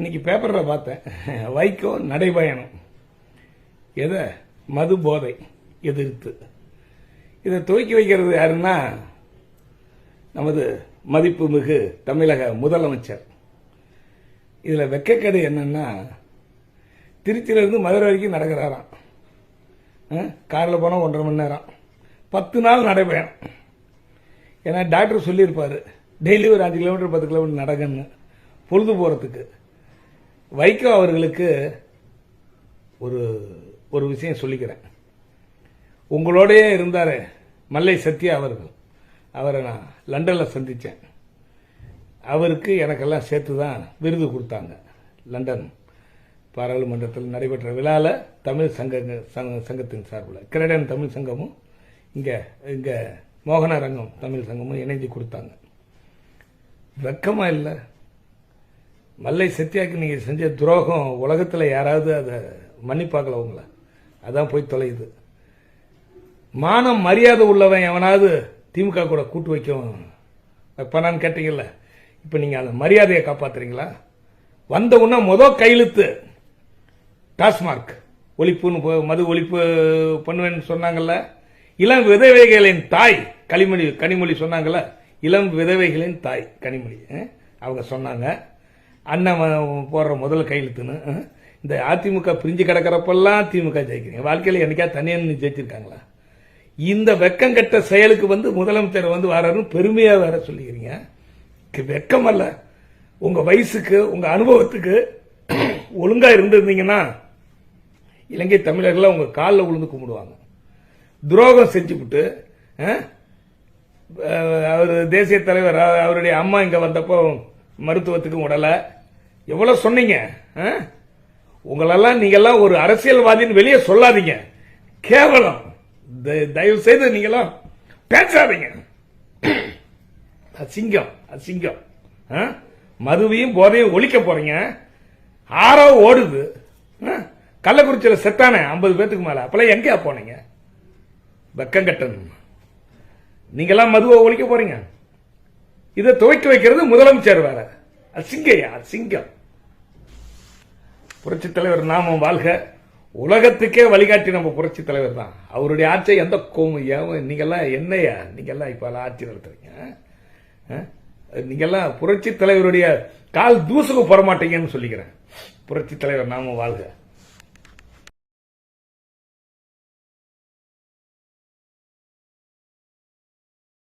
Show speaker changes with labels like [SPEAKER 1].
[SPEAKER 1] இன்னைக்கு பேப்பரில் பார்த்தேன். வைகோ நடைபயணம். எதை? மது போதை எதிர்த்து. இதை துவக்கி வைக்கிறது யாருன்னா நமது மதிப்புமிகு தமிழக முதலமைச்சர். இதில் வெக்கக்கடை என்னன்னா திருச்சியிலிருந்து மதுரை வரைக்கும் நடக்கிறாராம். காரில் போனால் ஒன்றரை மணி நேரம். பத்து நாள் நடைபயணம். ஏன்னா டாக்டர் சொல்லியிருப்பார் டெய்லி ஒரு அஞ்சு கிலோமீட்டர் பத்து கிலோமீட்டர் நடக்கன்னு பொழுது போகிறதுக்கு வைகோ அவர்களுக்கு ஒரு ஒரு விஷயம் சொல்லிக்கிறேன். உங்களோடயே இருந்தார் மல்லை சத்யா அவர்கள். அவரை நான் லண்டனில் சந்தித்தேன் அவருக்கு எனக்கெல்லாம் சேர்த்து தான் விருது கொடுத்தாங்க. லண்டன் பாராளுமன்றத்தில் நடைபெற்ற விழாவில் தமிழ் சங்க சங்க- சங்கத்தின் சார்பில். கிரடன் தமிழ் சங்கமும் இங்கே இங்கே மோகனரங்கம் தமிழ் சங்கமும் இணைஞ்சு கொடுத்தாங்க. வெக்கமாக இல்லை. மல்லை சத்யாக்கு நீங்கள் செஞ்ச துரோகம் உலகத்தில் யாராவது அதை மன்னிப்பாக்கல உங்களை? அதான் போய் தொலையுது. மானம் மரியாதை உள்ளவன் எவனாவது திமுக கூட கூட்டு வைக்கும். வைப்பானான்னு கேட்டீங்கல்ல இப்போ நீங்கள் அந்த மரியாதையை காப்பாத்துறீங்களா? வந்த உடனே முத கையெழுத்து டாஸ்மார்க். ஒழிப்புன்னு போ- மது ஒழிப்பு பண்ணுவேன்னு சொன்னாங்கல்ல. இளம் விதவைகளின் தாய் கனிமொழி கனிமொழி சொன்னாங்கல்ல. இளம் விதவைகளின் தாய் கனிமொழி அவங்க சொன்னாங்க. அண்ணன் போடுற முதல் கையெழுத்துன்னு இந்த அதிமுக பிரிஞ்சு கிடக்கிறப்பெல்லாம் திமுக ஜெயிக்கிறீங்க வாழ்க்கையில் என்னைக்கா தனியாக ஜெயிச்சிருக்காங்களா? இந்த வெக்கங்கட்ட செயலுக்கு வந்து முதலமைச்சர் வந்து வராருன்னு பெருமையாக வேற சொல்லிக்கிறீங்க. இது வெக்கம் அல்ல. உங்கள் வயசுக்கு உங்கள் அனுபவத்துக்கு ஒழுங்காக இருந்திருந்தீங்கன்னா இலங்கை தமிழர்கள் உங்கள் காலில் விழுந்து கும்பிடுவாங்க. துரோகம் செஞ்சுவிட்டு அவர் தேசிய தலைவர் அவருடைய அம்மா இங்கே வந்தப்போ மருத்துவத்துக்கும் உடலை எவ்வளவு சொன்னீங்க ஆ? உங்களெல்லாம் நீங்கெல்லாம் ஒரு அரசியல்வாதின்னு வெளியே சொல்லாதீங்க. கேவலம். த- தயவு செய்து நீங்கெல்லாம் பேசாதீங்க. அசிங்கம் அசிங்கம். ஆ? மதுவையும் போதையும் ஒழிக்க போறீங்க. ஆறோ ஓடுது. ஆ? கள்ளக்குறிச்சியில் செத்தானே ஐம்பது பேத்துக்கு மேல. அப்பெல்லாம் எங்கேயா போனீங்க? வெக்கங்கட்டன். நீங்கெல்லாம் மதுவை ஒழிக்க போறீங்க? இதை துவைக்க வைக்கிறது முதலமைச்சர் வேற. அசிங்கையா? அசிங்கம். புரட்சி தலைவர் நாமம் வாழ்க. உலகத்துக்கே வழிகாட்டி நம்ம புரட்சி தலைவர் தான். அவருடைய ஆட்சியை எந்த கோம ஏன் என்னையா? நீங்கள்லாம் இப்போ ஆட்சி நடத்துறீங்க ஆ? புரட்சி தலைவருடைய கால் தூசுக்கு போட மாட்டீங்கன்னு சொல்லிக்கிறேன். புரட்சி தலைவர் நாம வாழ்க.